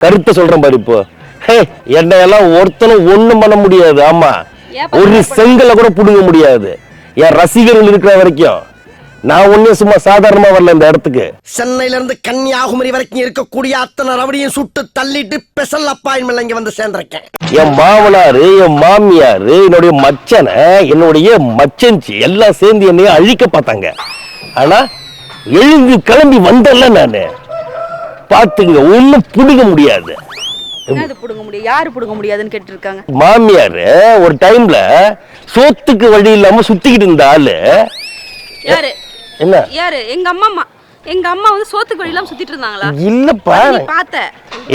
கருத்தை சொல்றேன் பாரு இப்போ. ஹே என்னையெல்லாம் ஒருத்தனும் ஒண்ணும் பண்ண முடியாது ஆமா. ஒரு செங்கலை கூட புடுங்க முடியாது. என் ரசிகர்கள் இருக்கிற வரைக்கும். நான் ஒன்னும் சும்மா சாதாரணமா வரல இந்த இடத்துக்கு. சென்னையில இருந்து கன்னியாகுமரி வரைக்கும் இருக்கக்கூடிய அத்தனை ரவடியும் சுட்டு தள்ளிட்டு ஸ்பெஷல் அப்பாயின்மெண்ட் இங்க வந்து சேர்ந்திருக்கேன். என் மாமனாரு என் மாமியாரு என்னுடைய மச்சனை என்னுடைய மச்சன்ச்சி எல்லாம் சேர்ந்து என்னைய அழிக்க பார்த்தாங்க. ஆனா எழுந்து கிளம்பி வந்தல நானு. பாத்துங்க ஒண்ணும் புடுங்க முடியாது. புடுங்க முடியும் யாரு புடுங்க முடியாதுன்னு கேட்டு இருக்காங்க மாமியாரு ஒரு டைம்ல சோத்துக்கு வழி இல்லாம சுத்திக்கிட்டு இருந்த ஆளு. யாரு? என்ன? யாரு? எங்க அம்மா எங்க அம்மா வந்து சோத்துக்கு வழி இல்லாம சுத்திட்டு இருந்தாங்களா? இல்லப்பா. பார்த்த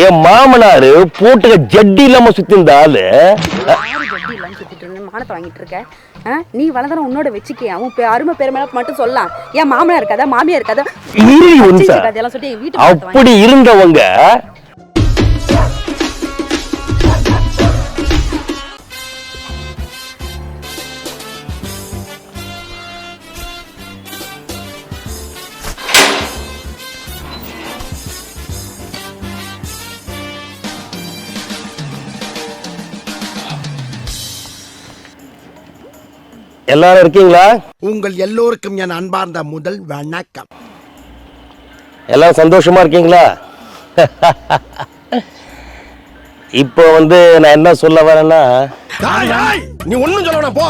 என் மாமனாரு போட்டுக்க ஜட்டி இல்லாம சுத்தி இருந்த ஆளு ஜட்டி இல்லாம சுத்திட்டு இருந்தேன் மானத்தை வாங்கிட்டு இருக்க? ஆ? நீ வளர்ந்தன உன்னோட வச்சுக்கே அவன் அருமை பெருமை மட்டும் சொல்லலாம். ஏன் மாமனா இருக்காதா மாமியா இருக்காதா. இரு மச்சினி எல்லாரும் இருக்கீங்களா? உங்கள் எல்லோருக்கும் என் அன்பார்ந்த முதல் வணக்கம். எல்லாரும் சந்தோஷமா இருக்கீங்களா? இப்போ வந்து நான் என்ன சொல்ல வரேன்னா நீ ஒண்ணும் சொல்ல போ.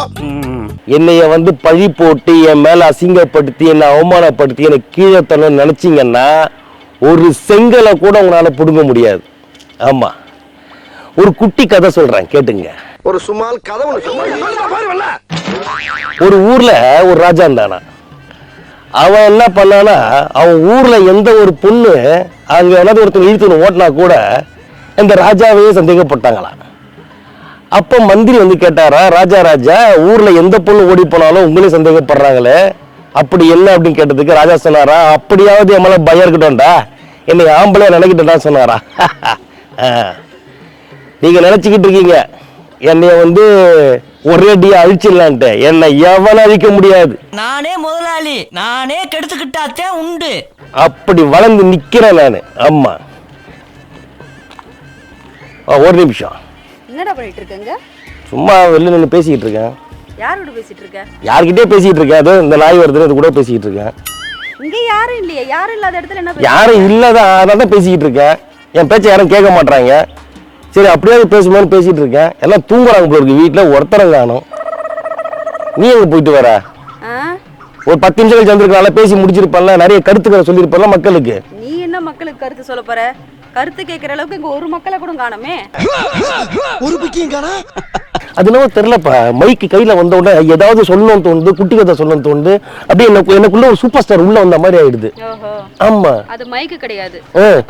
என்னைய வந்து பழி போட்டு என் மேல அசிங்கப்படுத்தி என்னை அவமானப்படுத்தி என்னை கீழே தள்ளணும்னு நினைச்சீங்கன்னா ஒரு செங்கலை கூட உங்களால பிடுங்க முடியாது. ஆமா. ஒரு குட்டி கதை சொல்றேன் கேட்டுங்க. ஒரு சுமால் கதை சொல்லுங்க ஒரு ஊர்ல ஒரு ராஜா இருந்தானா? அவன் என்ன பண்ணானா அவன் ஊர்ல எந்த ஒரு பொண்ணு அங்க ஏதாவது ஒருத்தர் இழுத்துன்னு ஓட்டினா கூட இந்த ராஜாவையே சந்தேகப்பட்டாங்களாம் அப்போ மந்திரி வந்து கேட்டாரா ராஜா ராஜா ஊர்ல எந்த பொண்ணு ஓடி போனாலும் உங்களையும் சந்தேகப்படுறாங்களே. அப்படி என்ன? அப்படின்னு கேட்டதுக்கு ராஜா சொன்னாரா அப்படியாவது என் மேல பயம் இருக்கட்டும்டா. என்னை ஆம்பளை நினைக்கிட்டா சொன்னாரா. ஆ. நினச்சிக்கிட்டு இருக்கீங்க. என்னைய வந்து ஒரேடியா அழிச்சிடலான்ட்டு என்னை எவனும் அழிக்க முடியாது. நானே முதலாளி. நானே கெடுத்துக்கிட்டாத்தே உண்டு. அப்படி வளர்ந்து நிக்கிறேன் நான். ஆமா ஆ, ஒரு நிமிஷம். என்னடா பண்ணிட்டு இருக்கங்க? சும்மா வெளில நின்று பேசிக்கிட்டு இருக்கேன். யாரோட பேசிட்டு இருக்க? யார்கிட்டயே பேசிக்கிட்டு இருக்கேன். அதோ இந்த நாய் வருதுன்னு அது கூட பேசிக்கிட்டு இருக்கேன். இங்க யாரும் இல்லையே. யாரும் இல்லாத இடத்துல என்ன பேசுற? யாரும் இல்லதான் அதான் தான் பேசிக்கிட்டு இருக்கேன். என் பேச்சை யாரும் கேட்க மாட்றாங்க. சரி அப்படியாவது பேசுமான்னு பேசிட்டு இருக்கேன். எல்லாம் தூங்குறாங்க போல இருக்கு. வீட்டில் ஒருத்தரம் காணும். நீ எங்க போயிட்டு வர? ஒரு பத்து நிமிஷம் கழிச்சு வந்திருக்கனால பேசி முடிச்சிருப்பேன்ல. நிறைய கருத்துக்களை சொல்லியிருப்பேன்ல மக்களுக்கு. நீ என்ன மக்களுக்கு கருத்து சொல்ல போற? கருத்து கேட்கிற அளவுக்கு இங்க ஒரு மக்களை கூட காணுமே. ஒரு பிக்கியும் காணா? அது என்னவோ தெரிலப்பா மைக்கு கையில வந்த உடனே ஏதாவது சொல்லணும்னு தோணுது குட்டி கதை சொல்லணும்னு தோணுது. அப்படியே எனக்கு எனக்குள்ள ஒரு சூப்பர் ஸ்டார் உள்ள வந்த மாதிரி ஆயிடுது. ஆமா. அது மைக்கு கிடையாது.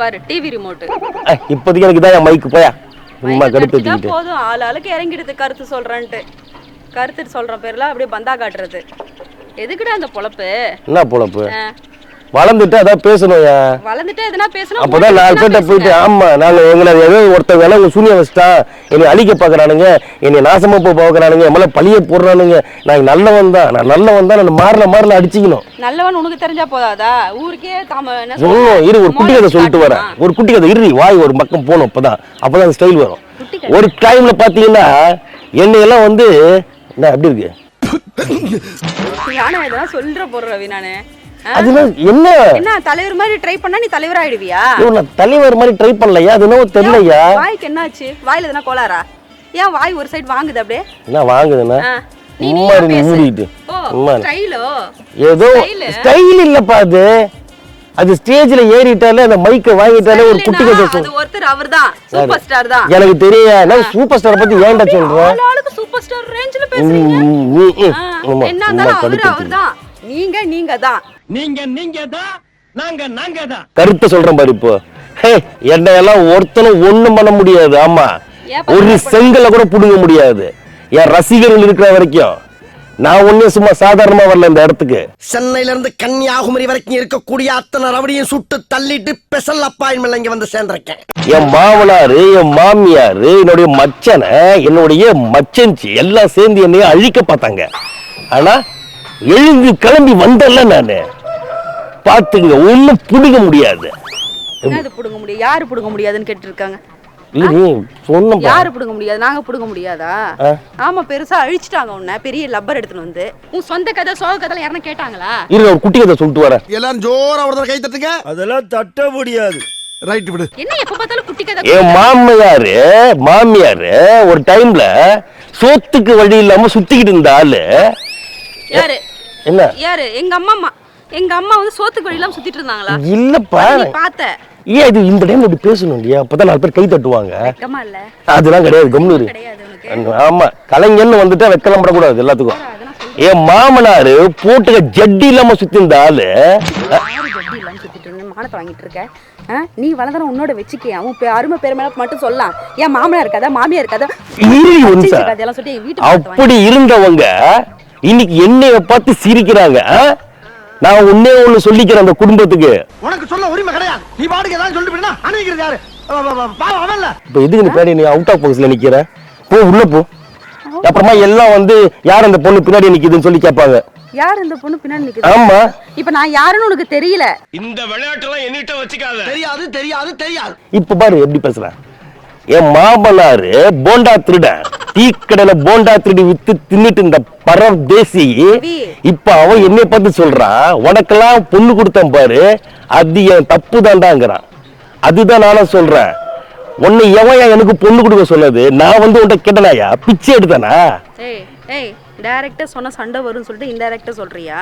பாரு டிவி ரிமோட் இப்போதைக்கு எனக்கு தான் என் மைக்கு போயா? சும்மா கடுப்பேற்றிக்கிட்டு போதும். ஆள் ஆளுக்கு இறங்கிடுது கருத்து சொல்றேன்ட்டு. கருத்து சொல்ற பேர்ல அப்படியே பந்தா காட்டுறது. எதுக்குடா அந்த பொழப்பு? என்ன பொழப்பு. வளர்ந்துட்டு அதான் பேசணும்யா வளர்ந்துட்டு எதுனா பேசணும்? அப்பதான் நாலு பேர்ட்ட போயிட்டு ஆமா நாங்க எங்களை ஏதோ ஒருத்தன் வேலை உங்க சூனிய வச்சுட்டான் என்னை அழிக்க பாக்குறானுங்க என்னை நாசமா போய் பாக்குறானுங்க என் மேல பழிய போடுறானுங்க. நான் நல்லவன் தான் நான் நல்லவன் தான் நான் மாறல மாறல அடிச்சுக்கணும். நல்லவன் உனக்கு தெரிஞ்சா போதாதா? ஊருக்கே தாம இரு ஒரு குட்டி கதை சொல்லிட்டு வரேன்? ஒரு குட்டி கதை இரு வாய் ஒரு பக்கம் போகணும் அப்பதான். அப்பதான் அந்த ஸ்டைல் வரும். ஒரு டைம்ல பாத்தீங்கன்னா என்னையெல்லாம் வந்து என்ன எப்படி இருக்கு? நானும் இதெல்லாம் சொல்ற நானு? ஆ? அதெல்லாம் என்ன? என்ன தலைவர் மாதிரி ட்ரை பண்ணா நீ தலைவர் ஆயிடுவியா நான் தலைவர் மாதிரி ட்ரை பண்ணலையா? அது என்னவோ தெரியலையா? வாய்க்கு என்னாச்சு? வாயில எதனா கோளாரா ஏன் வாய் ஒரு சைடு வாங்குது அப்படியே? என்ன வாங்குதுன்னா பேசு. மூடிட்டு ஏதோ? ஸ்டைல் இல்லப்பா அது. அது ஸ்டேஜ்ல ஏறிட்டாலே அந்த மைக்கை வாங்கிட்டாலே ஒரு குட்டி கதை அது சொல்லு ஒருத்தர் அவர்தான் சூப்பர் ஸ்டார் தான். எனக்கு தெரியாது சூப்பர் ஸ்டார் பத்தி ஏன்டா சொல்றேன் சூப்பர் ஸ்டார் ரேஞ்சில பேசுறீங்க? என்ன. அவர்தான். நீங்க நீங்க தான் நீங்க நீங்க தான் நாங்க நாங்க தான் கருத்தை சொல்றேன் பாரு இப்போ. ஹே என்னையெல்லாம் ஒருத்தனும் ஒண்ணும் பண்ண முடியாது ஆமா. ஒரு செங்கலை கூட புடுங்க முடியாது. என் ரசிகர்கள் இருக்கிற வரைக்கும். நான் ஒன்னும் சும்மா சாதாரணமா வரல இந்த இடத்துக்கு. சென்னையில இருந்து கன்னியாகுமரி வரைக்கும் இருக்கக்கூடிய அத்தனை ரவடியும் சுட்டு தள்ளிட்டு ஸ்பெஷல் அப்பாயின்மெண்ட் இங்க வந்து சேர்ந்திருக்கேன். என் மாமனாரு என் மாமியாரு என்னுடைய மச்சனை என்னுடைய மச்சன்ச்சி எல்லாம் சேர்ந்து என்னைய அழிக்க பார்த்தாங்க. ஆனா எழுந்து கிளம்பி வந்தல நானு. பாத்துங்க ஒண்ணும் புடுங்க முடியாது. என்ன இது புடுங்க முடியும் யாரு புடுங்க முடியாதுன்னு கேட்டு இருக்காங்க இல்ல நீ சொன்ன யாரு புடுங்க முடியாது? நாங்க புடுங்க முடியாதா. ஆமா பெருசா அழிச்சிட்டாங்க உன்னை. பெரிய லப்பர் எடுத்துட்டு வந்து. உன் சொந்த கதை சோக கதை யாரும் கேட்டாங்களா? இருங்க ஒரு குட்டி கதை சொல்லிட்டு வரேன். எல்லாரும் ஜோரா ஒரு தடவை கை தட்டுங்க. அதெல்லாம் தட்ட முடியாது. ரைட் விடு. என்ன எப்ப பார்த்தாலும் குட்டி கதை மாமியாரு மாமியாரு ஒரு டைம்ல சோத்துக்கு வழி இல்லாம சுத்திக்கிட்டு இருந்த ஆளு. யாரு? என்ன யாரு? எங்க அம்மா அம்மா எங்க அம்மா வந்து சோத்துக்கு வழி இல்லாம சுத்திட்டு இருந்தாங்களா? இல்லப்பா. நீ பார்த்த. ஏன் இது இந்த டைம் இப்படி பேசணும் இல்லையா? அப்பதான் நாலு பேர் கை தட்டுவாங்க. இல்ல? அதெல்லாம் கிடையாது கம்னூர் ஆமா. கலைஞன்னு வந்துட்டா வெக்கலாம் படக்கூடாது எல்லாத்துக்கும். என் மாமனாரு போட்டுக்க ஜட்டி இல்லாம சுத்தி இருந்த? ஆளு மானத்தை வாங்கிட்டு இருக்க? ஆ? நீ வளர்ந்தற உன்னோட வச்சுக்கியா உன் பே- அருமை பெருமை மட்டும் சொல்லலாம். ஏன் மாமனார் இருக்காதா மாமியார் இருக்காதா அப்படி இருந்தவங்க இன்னைக்கு என்னைய பார்த்து சிரிக்கிறாங்க? நான் ஒன்னே ஒண்ணு சொல்லிக்கிறேன் அந்த குடும்பத்துக்கு. உனக்கு சொல்ல உரிமை கிடையாது. நீ பாட்டுக்கு ஏதாவது சொல்லிட்டு அனுப்பிக்கிறது யாரு? இப்ப எதுக்கு நீ பேடி நீ அவுட் ஆஃப் பாக்ஸ்ல நிக்கிற? போ உள்ள போ. அப்புறமா எல்லாம் வந்து யார் அந்த பொண்ணு பின்னாடி நிக்குதுன்னு சொல்லி கேட்பாங்க. யார் இந்த பொண்ணு பின்னாடி நிக்குது? ஆமா. இப்ப நான் யாருன்னு உனக்கு தெரியல. இந்த விளையாட்டெல்லாம் என்னிட்ட வச்சுக்காத. தெரியாது தெரியாது தெரியாது. இப்ப பாரு எப்படி பேசுறேன்? என் மாமனாரு போண்டா திருடன் டீக்கடையில போண்டா திருடி வித்து தின்னுட்டு இந்த பரவ தேசி இப்ப அவன் என்னைய பார்த்து சொல்றான் உனக்கெல்லாம் பொண்ணு கொடுத்தேன் பாரு அது என் தப்பு தாண்டாங்கிறான் அதுதான் நானும் சொல்றேன். உன்னை எவன் எனக்கு பொண்ணு கொடுக்க சொன்னது? நான் வந்து உன்கிட்ட கேட்டனாயா? பிச்சை எடுத்தானா? டைரக்டா சொன்னா சண்டை வரும்னு சொல்லிட்டு இன்டைரக்டா சொல்றியா?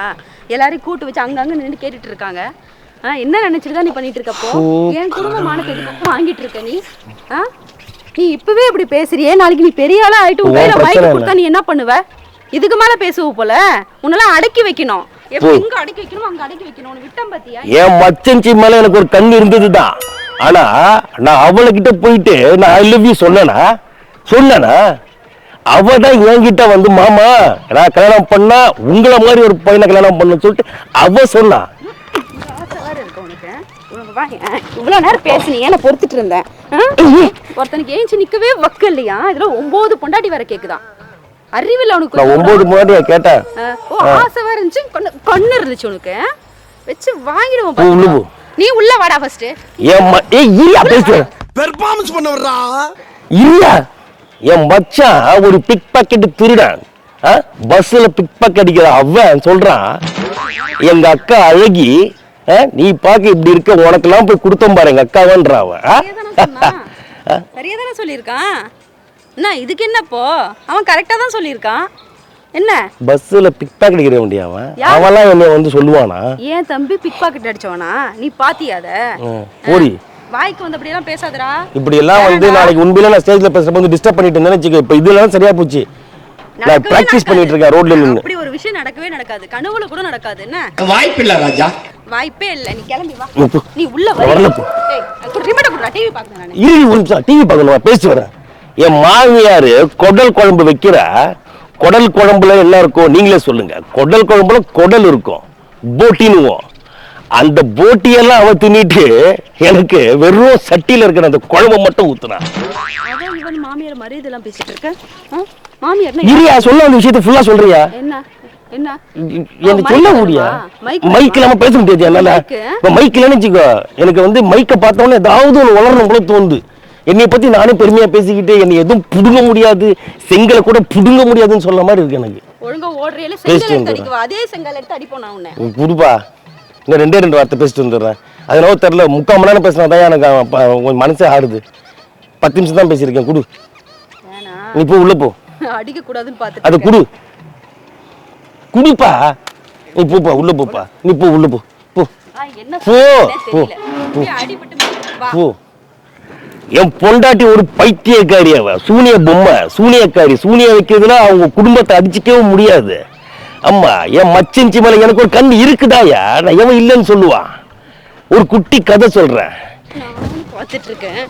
எல்லாரையும் கூட்டு வச்சு அங்கங்க நின்று கேட்டுட்டு இருக்காங்க. என்ன நினைச்சிட்டு தான் நீ பண்ணிட்டு இருக்கப்போ? என் குடும்ப மானத்தை வாங்கிட்டு இருக்க நீ? நீ இப்பவே இப்படி பேசுறியே? நாளைக்கு நீ பெரிய ஆளா ஆயிட்டு உன் கையில மைக்? கொடுத்தா நீ என்ன பண்ணுவ? இதுக்கு மேல பேசுவ போல? உன்னெல்லாம் அடக்கி வைக்கணும். இங்க அடக்கி வைக்கணும் அங்க அடக்கி வைக்கணும். விட்டம் பாத்தியா? என் மச்சஞ்சி மேல எனக்கு ஒரு கண் இருந்ததுதான். ஆனா நான் அவளுக்கிட்ட போயிட்டு நான் ஐ லவ் யூ சொன்னேனா? சொன்னேனா? அவ தான் என்கிட்ட வந்து மாமா நான் கல்யாணம் பண்ணா உங்களை மாதிரி ஒரு பையனை கல்யாணம் பண்ண சொல்லிட்டு அவ சொன்னா ஆசை வேற இருக்கு உனக்கு இவ்வளவு நேரம் பேசுனீங்க நான் பொறுத்துட்டு இருந்தேன்? ஒருத்தனுக்கு ஏஞ்சி நிக்கவே வக்கு இல்லையா? இதுல ஒன்பது பொண்டாட்டி வேற கேக்குதான் அறிவில்ல உனக்கு. நான் ஒன்பது முன்னாடி கேட்டேன். ஓ ஆசை வேற இருந்துச்சு. கண்ணு இருந்துச்சு உனக்கு. வச்சு வாங்கிடுவோம். நீ உள்ள வாடா ஃபர்ஸ்ட் என் ம- ஏய் இல்லையா பேசுறேன் பெர்ஃபார்மன்ஸ் பண்ண வர்றா இல்ல. என் மச்சான் ஒரு பிக் பாக்கெட் திருடன் பஸ்ல பிக் பாக்கெட் அடிக்கிற அவன் சொல்றான் எங்க அக்கா அழகி நீ பாக்க இப்படி இருக்க உனக்கெல்லாம் போய் கொடுத்தோம் பாரு எங்க அக்காவன்ற? சரியா தானே சொல்லியிருக்கான் என்ன இதுக்கு என்னப்போ அவன் கரெக்டா தான் சொல்லியிருக்கான் என்ன? பஸ்ல பிக் பாக்கெட் அடிக்கிற வேண்டிய அவன்? அவன்லாம் என்னை வந்து சொல்லுவானா? ஏன் தம்பி பிக் பாக்கெட் அடிச்சவனா? நீ பாத்தியா அத? வாய்க்கு வந்து அப்படியெல்லாம் பேசாதடா. இப்படி எல்லாம் வந்து நாளைக்கு உண்மையில நான் ஸ்டேஜ்ல பேசுறப்ப வந்து டிஸ்டர்ப் பண்ணிட்டு இருந்தேன்னு வச்சுக்க இப்ப இதெல்லாம் சரியா போச்சு. நான் பிராக்டிஸ். பண்ணிட்டு இருக்கேன் ரோட்ல ஒரு விஷயம் நடக்கவே நடக்காது. கனவுல கூட நடக்காது. என்ன? வாய்ப்பில்லை ராஜா. வாய்ப்பே இல்ல. நீ கிளம்பி வா. நீ உள்ள வரல. ரிமோட் கொடுறா. டிவி பாக்கணும் நானு. இரு ஒரு நிமிஷம். டிவி பார்க்கணும். பேசி வரேன். என் மாமியாரு குடல் குழம்பு வைக்கிற குடல் குழம்புல என்ன இருக்கும் நீங்களே சொல்லுங்க. குடல் குழம்புல குடல் இருக்கும். போட்டினுவோம் அந்த போட்டியெல்லாம் அவ தின்னிட்டு எனக்கு வெறும் சட்டியில இருக்கிற அந்த குழம்பு மட்டும் இவன் மாமியார் மரியாதை எல்லாம் பேசிட்டு இருக்க? மாமியார் இரியா சொல்ல அந்த விஷயத்தை ஃபுல்லா சொல்றியா? என்ன? என்ன? எனக்கு சொல்ல முடியா? மைக் இல்லாம பேச முடியாது என்னால? இப்ப மைக் இல்லைன்னு எனக்கு வந்து மைக்கை பார்த்தோன்னே ஏதாவது ஒன்று வளரணும் போல தோணுது. என்னைய பத்தி நானே பெருமையா பேசிக்கிட்டு என்னை எதுவும் புடுங்க முடியாது செங்கலை கூட புடுங்க முடியாதுன்னு சொல்ல மாதிரி இருக்கு எனக்கு. ஒழுங்கா ஓடுறையில செங்கல் எடுத்து வந்துடுறேன். அடிக்குவா? அதே செங்கல் எடுத்து அடிப்போம் நான் உன்னை. குடுப்பா இன்னும் ரெண்டே ரெண்டு வார்த்தை பேசிட்டு வந்துடுறேன். அதனால தெரில முக்கால் மணி நேரம் பேசினா தான் எனக்கு உன் மனசே ஆடுது பத்து நிமிஷம் தான் பேசியிருக்கேன் குடு. நீ போ உள்ள போ. அடிக்க கூடாதுன்னு அதை பாத்துட்டு குடு. குடிப்பா. போப்பா உள்ள போப்பா. நீ போ உள்ள போ. போ. போ, போ, என் பொண்டாட்டி ஒரு பைத்தியக்காரி அவ. சூனிய பொம்மை. சூனியக்காரி. சூனிய வைக்கிறதுனா அவங்க குடும்பத்தை அடிச்சுக்கவே முடியாது. அம்மா என் மச்சஞ்சி மேல எனக்கு ஒரு கண் இருக்குதாயா நான் எவன் இல்லைன்னு சொல்லுவான். ஒரு குட்டி கதை சொல்றேன். பார்த்துட்டு இருக்கேன்.